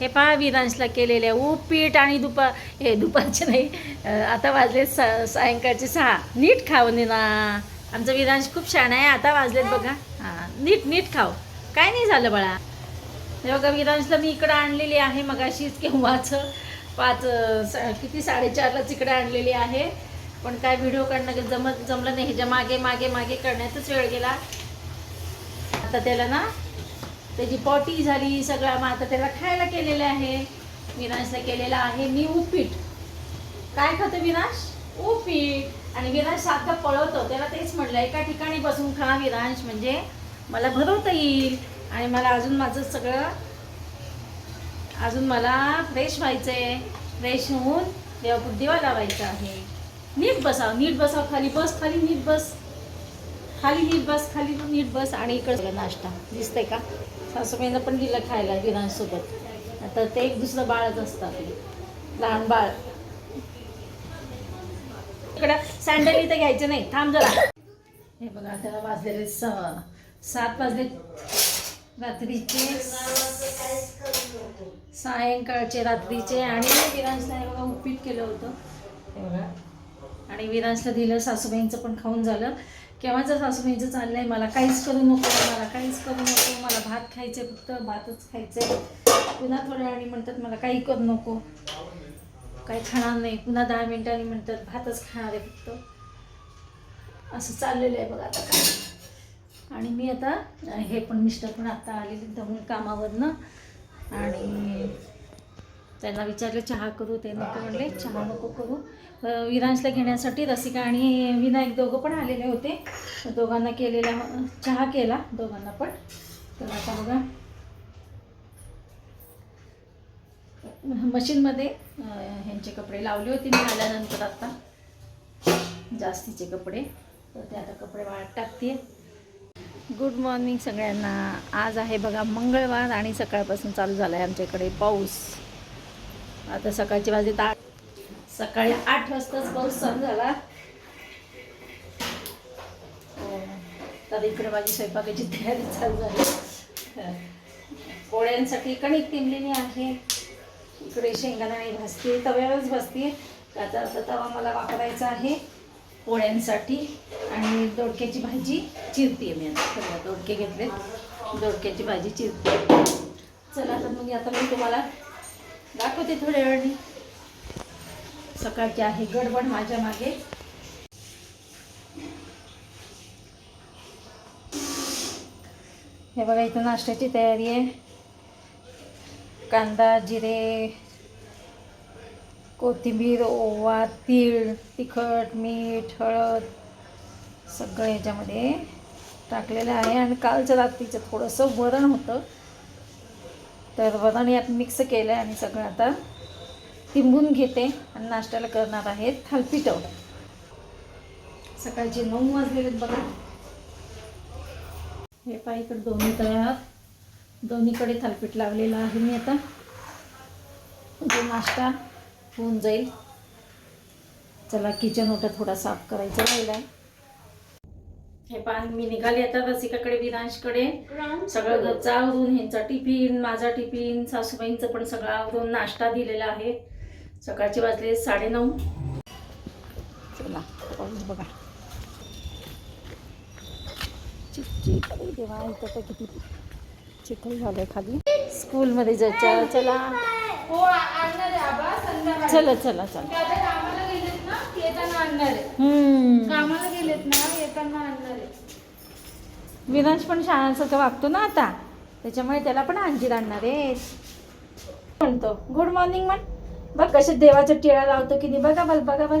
हे पहा विरांशला केलेले उपीट आणि दुपार हे दुपारचे नाही आता वाजले सा सायंकाळचे सहा. नीट खाऊ निना ना. आमचा विरांश खूप छान आहे आता वाजलेत बघा. हां नीट नीट खाऊ. काय नाही झालं बाळा. हे बघा विरांशला मी इकडं आणलेली आहे मगाशीच केव्हाच. पाच सा- किती साडेचारलाच इकडं आणलेली आहे. पण काय व्हिडिओ काढणं काही जमत जमलं नाही. ह्याच्या मागे मागे मागे करण्यातच वेळ गेला. आता त्याला ना त्याची पॉटी झाली सगळं मग आता त्याला खायला केलेलं आहे. विनाशला केलेला आहे. मी उपीट. काय खातो विनाश? उपीट. आणि विनाश सारखा पळवतो. त्याला तेच म्हटलं एका ठिकाणी बसून खा विनाश म्हणजे मला भरवता येईल. आणि मला अजून माझं सगळं अजून मला फ्रेश व्हायचं आहे फ्रेश होऊन देवा दिवा लावायचा आहे. नीट बसाव नीट बसाव. खाली बस खाली नीट बस. खाली नीट बस खाली नीट बस. आणि इकडं नाश्ता. दिसतंय का? सासूबाईंना पण दिलं खायला गिरांसोबत आता ते एक दुसरं बाळच असतं आपलं लहान बाळ. इकडं सँडल इथं घ्यायचं नाही. थांब जरा. हे बघा त्याला वाजलेले स सात वाजले. रात्रीचे सायंकाळचे रात्रीचे आणि विरांशला हे बघा उपीट केलं होतं. हे बघा. आणि विरांशला दिलं सासूबाईंचं पण खाऊन झालं. केव्हाचं सासूबाईंचं आहे मला काहीच करू नको मला काहीच करू नको मला भात खायचे फक्त भातच खायचे पुन्हा थोड्या वेळाने म्हणतात मला काही करू नको काही खाणार नाही. पुन्हा दहा मिनिटांनी म्हणतात भातच खाणार आहे फक्त. असं चाललेलं आहे बघा आता. काय आणि मी आता हे पण मिस्टर पण आता आलेले दमून कामावरनं. आणि त्यांना विचारलं चहा करू? ते नको म्हणले चहा नको करू. विरांशला घेण्यासाठी रसिका आणि विनायक दोघं पण आलेले होते. दोघांना केलेला चहा केला दोघांना पण. तर आता बघा. मशीनमध्ये ह्यांचे कपडे लावले होते मी आल्यानंतर आता. जास्तीचे कपडे. तर ते आता कपडे वाळत टाकते गुड मॉर्निंग सगळ्यांना. आज आहे बघा मंगळवार आणि सकाळपासून चालू झाला आहे आमच्या इकडे पाऊस. आता सकाळची वाजले आठ सकाळी आठ वाजताच पाऊस चालू झाला. हो. तर इकडे माझी स्वयंपाकाची तयारी चालू झाली. पोळ्यांसाठी कणिक तिंबलेली आहे. इकडे शेंगदाणे भाजते तव्यावरच भाजते. आता आता तवा मला वापरायचा आहे पोळ्यांसाठी. आणि दोडक्याची भाजी चिरते मी आता. सगळ्या दोडके घेतले दोडक्याची भाजी चिरते. चला तर मग आता मी तुम्हाला दाखवते थोड्या वेळाने. सकाळची आहे गडबड माझ्या मागे. हे बघा इथं नाश्त्याची तयारी आहे. कांदा जिरे कोथिंबीर ओवा तीळ तिखट मीठ हळद सगळं याच्यामध्ये टाकलेलं आहे. आणि कालच्या रात्रीचं थोडंसं वरण होतं. तर वरांनी आता मिक्स केलं आहे आणि सगळं आता. तिंबून घेते आणि नाश्त्याला करणार आहे थालपिठं. सकाळचे नऊ वाजलेले बघा. हे पाय इकडे दोन्ही तयार दोन्हीकडे थालपीठ लावलेलं आहे मी आता. म्हणजे नाश्ता होऊन जाईल. चला किचन ओटा थोडा साफ करायचा राहिला आहे हे पान मी निघाले आता रसिकाकडे विरांशकडे. सगळं घरचं आवरून ह्यांचा टिफिन माझा टिफिन सासूबाईंचं पण सगळं आवरून नाश्ता दिलेला आहे. सकाळचे वाजले साडेनऊ. चला बघा. देवा इथं तर किती चिखल झालंय खाली. स्कूलमध्ये जायचं. चला. हो चला चला चला ते आता कामाला गेलेत ना येताना आणणार आहे. हम्म. कामाला गेलेत ना येताना आणणार आहे. विनाश पण शाळांसारखं वागतो ना आता. त्याच्यामुळे त्याला पण अंजीर आणणार आहे. म्हणतो गुड मॉर्निंग म्हण बघ कसे देवाच्या टिळा लावतो की नाही. बघा बल बघा बल.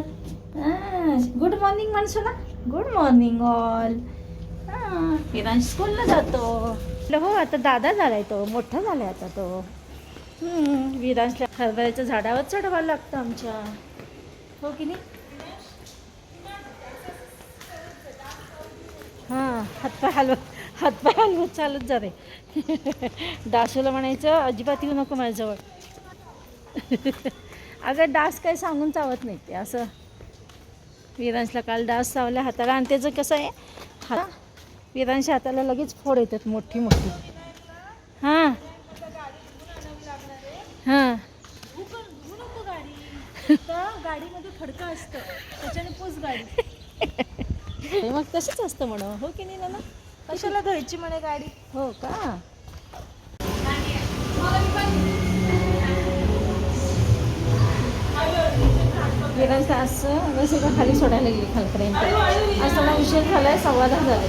गुड मॉर्निंग म्हणसो ना गुड मॉर्निंग ऑल विरांश स्कूलला जातो. हो आता दादा झालाय तो. मोठा झालाय आता तो. हम्म, विरांशला हरभऱ्याच्या झाडावर चढवायला लागतं आमच्या. हो की नाही? हां हातपाय हलवत हातपाय हलवत चालत जा रे डासूला म्हणायचं अजिबात येऊ नको माझ्याजवळ. अगं डास काही सांगून चावत नाही ते असं. विरांशला काल डास चावल्या हाताला. आणि त्याचं कसं आहे? हा विरांशच्या हाताला लगेच फोड येतात मोठी मोठी हां गाडीमध्ये फडकं असतं त्याच्याने पूस गाडी हे मग तसंच असतं म्हणा हो की नाही ना कशाला धुवायची म्हणे गाडी? हो का? असं जसं का खाली सोडायला गेली खालपर्यंत. आज थोडा उशीर झालाय सव्वा दहा झाले.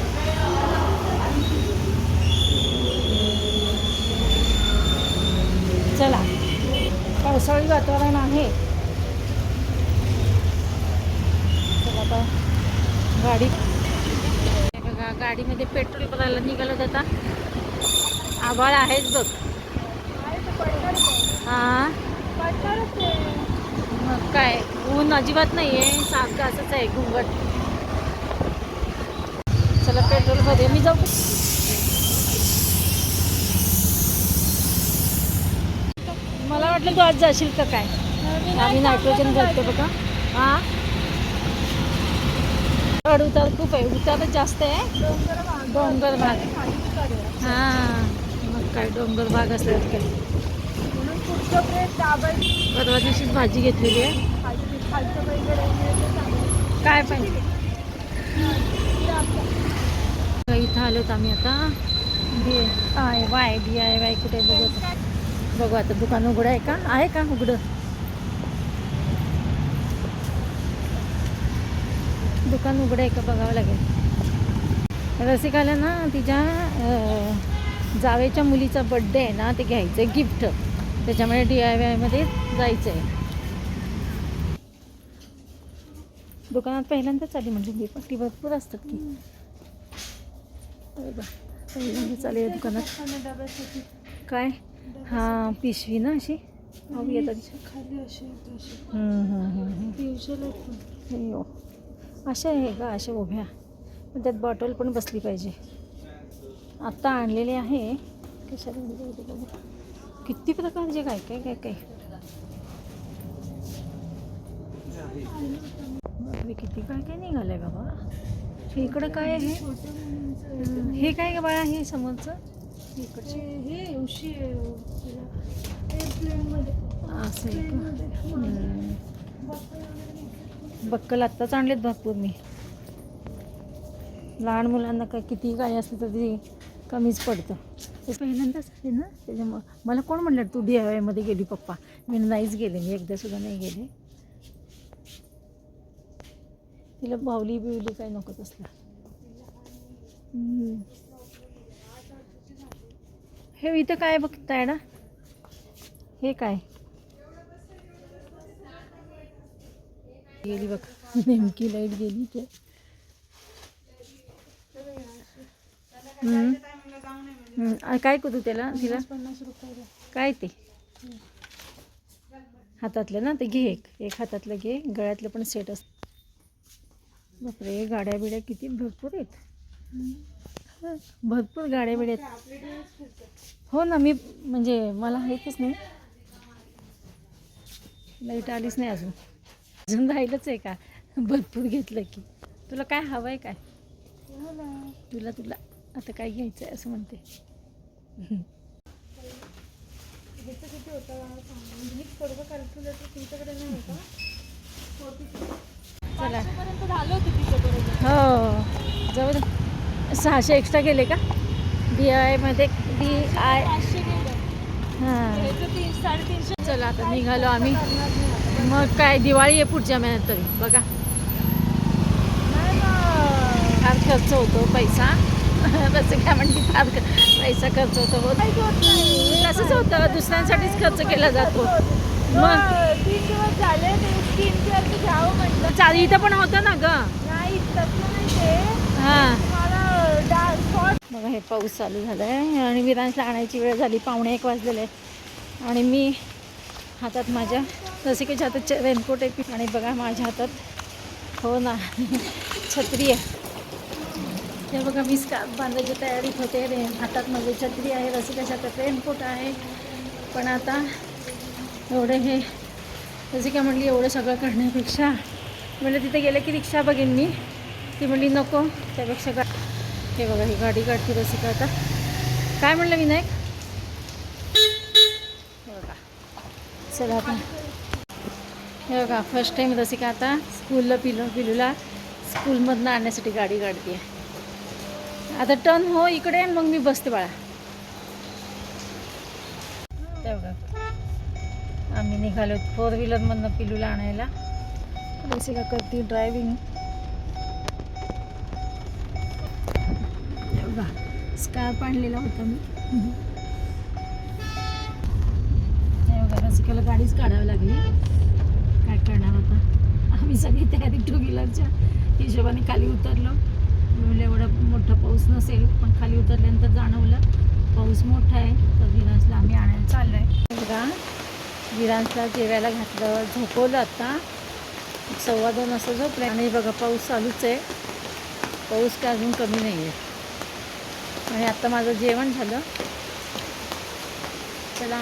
चला. पावसाळी वातावरण आहे. चला आता गाडी गाडीमध्ये पेट्रोल भरायला निघालं आता आभाळ आहेच बघ. हा. मग काय ऊन अजिबात नाही आहे सारखं असंच आहे घुंगट. चला पेट्रोल भरूया मी जाऊ? मला वाटलं तू आज जाशील का काय? आम्ही नायट्रोजन घालतो बघा. हा? चढ उतार खूप आहे. उतारच जास्त आहे. डोंगर भाग. हा. मग काय डोंगर भाग असतात काय. परवा दिवशीच भाजी घेतलेली आहे. काय पाहिजे इथं आलोत आम्ही आता. B I Y B I Y कुठे बघत बघू आता. दुकान उघडं आहे का? आहे का? उघडं? दुकान उघडं आहे का बघावं लागेल. रसिकाला ना तिच्या जावेच्या मुलीचा बड्डे आहे ना ते घ्यायचं आहे गिफ्ट त्याच्यामुळे डी आय वायमध्ये जायचं आहे दुकानात पहिल्यांदाच आली म्हणजे मी पण ती भरपूर असतात की. पहिल्यांदाच आली आहे दुकानात. काय? हां पिशवी ना अशी? येतात खाली अशी अशा आहे का अशा उभ्या. पण त्यात बॉटल पण बसली पाहिजे. आत्ता आणलेले आहे. कशाला. किती प्रकारचे काय काय काय काय. किती काय काय निघालंय बाबा. हे इकडं काय आहे? हे काय का बाळा हे समोरचं? इकडचे हे उशी असं आहे. बक्कल आत्ताच आणलेत भरपूर मी. लहान मुलांना काय किती काय असलं तर ते कमीच पडतं. ते पहिल्यांदाच आहे ना त्याच्यामुळं मला कोण म्हणलं तू डी आय वायमध्ये गेली पप्पा. मी नाहीच गेले मी एकदा सुद्धा नाही गेले. तिला बावली बिवली काय नको असलं हे इथं काय बघताय ना? हे काय? गेली बघ. नेमकी लाइट गेली ते काय करू त्याला? तिला? काय ते? हातातलं ना ते घे एक. एक हातातलं घे. गळ्यातलं पण सेट असतं. बापरे गाड्या बिड्या किती भरपूर आहेत. भरपूर गाड्या बिड्या आहेत. हो ना मी म्हणजे मला हेच नाही. लाइट आलीच नाही अजून. अजून राहिलंच आहे का? भरपूर घेतलं की. तुला काय हवं आहे काय? तुला तुला. आता काय घ्यायचं आहे असं म्हणते. ह्याचं किती होतं? मला सांग मी थोडं कॅल्क्युलेटर तुमच्याकडे नाही होता. चला. पर्यंत झालं होतं तिच्याबरोबर हो. दे. सहाशे एक्स्ट्रा गेले का? डी आयमध्ये डी आय हां. चला आता निघालो आम्ही. मग काय दिवाळी आहे पुढच्या महिन्यात तरी बघा. फार खर्च होतो पैसा. तसं काय म्हणते फार पैसा खर्च होतो. हो होत तसंच होतं. दुसऱ्यांसाठीच खर्च केला जातो. मग? तीन दिवस झाले ते घ्यावं म्हटलं चाल इथं पण होतं ना ग? नाही हां. मला बघा हे पाऊस चालू झालाय आहे आणि विरांशला आणायची वेळ झाली. पावणे एक वाजलेले. आणि मी हातात माझ्या रसिकेच्या हातात रेनकोट आहे आणि बघा माझ्या हातात. हो ना. छत्री आहे. हे बघा मी स्कार्फ बांधायची तयारीत होते रे हातात माझी छत्री आहे रसिकाच्या हातात रेनकोट आहे. पण आता एवढे हे रसिका म्हणली एवढं सगळं करण्यापेक्षा. म्हणलं तिथे गेलं की रिक्षा बघेन मी. ती म्हणली नको त्यापेक्षा गा हे बघा ही गाडी काढते रसिका आता. काय म्हणलं विनायक हे बघा चला आपण. हे बघा फर्स्ट टाईम का आता स्कूलला पिलू पिलूला स्कूलमधनं आणण्यासाठी गाडी काढते. आता टर्न हो इकडे मग मी बसते बाळा. ते बघा. आम्ही निघालो फोर व्हीलरमधनं पिलूला आणायला. जसे का करते ड्रायव्हिंग बघा स्कार्प आणलेला होता मी. गाडीच काढावी लागली. काय करणार आता? आम्ही सगळी तयारी टू व्हीलरच्या हिशोबाने खाली उतरलो. म्हणलं एवढा मोठा पाऊस नसेल पण खाली उतरल्यानंतर जाणवलं पाऊस मोठा आहे तर विरांसला आम्ही आणायला चाललो आहे बघा विरांशला जेवायला घातलं झोपवलं आता. सव्वा दोन असं झोपलं. आणि बघा पाऊस चालूच आहे. पाऊस काय अजून कमी नाही आहे आणि आत्ता माझं जेवण झालं. चला.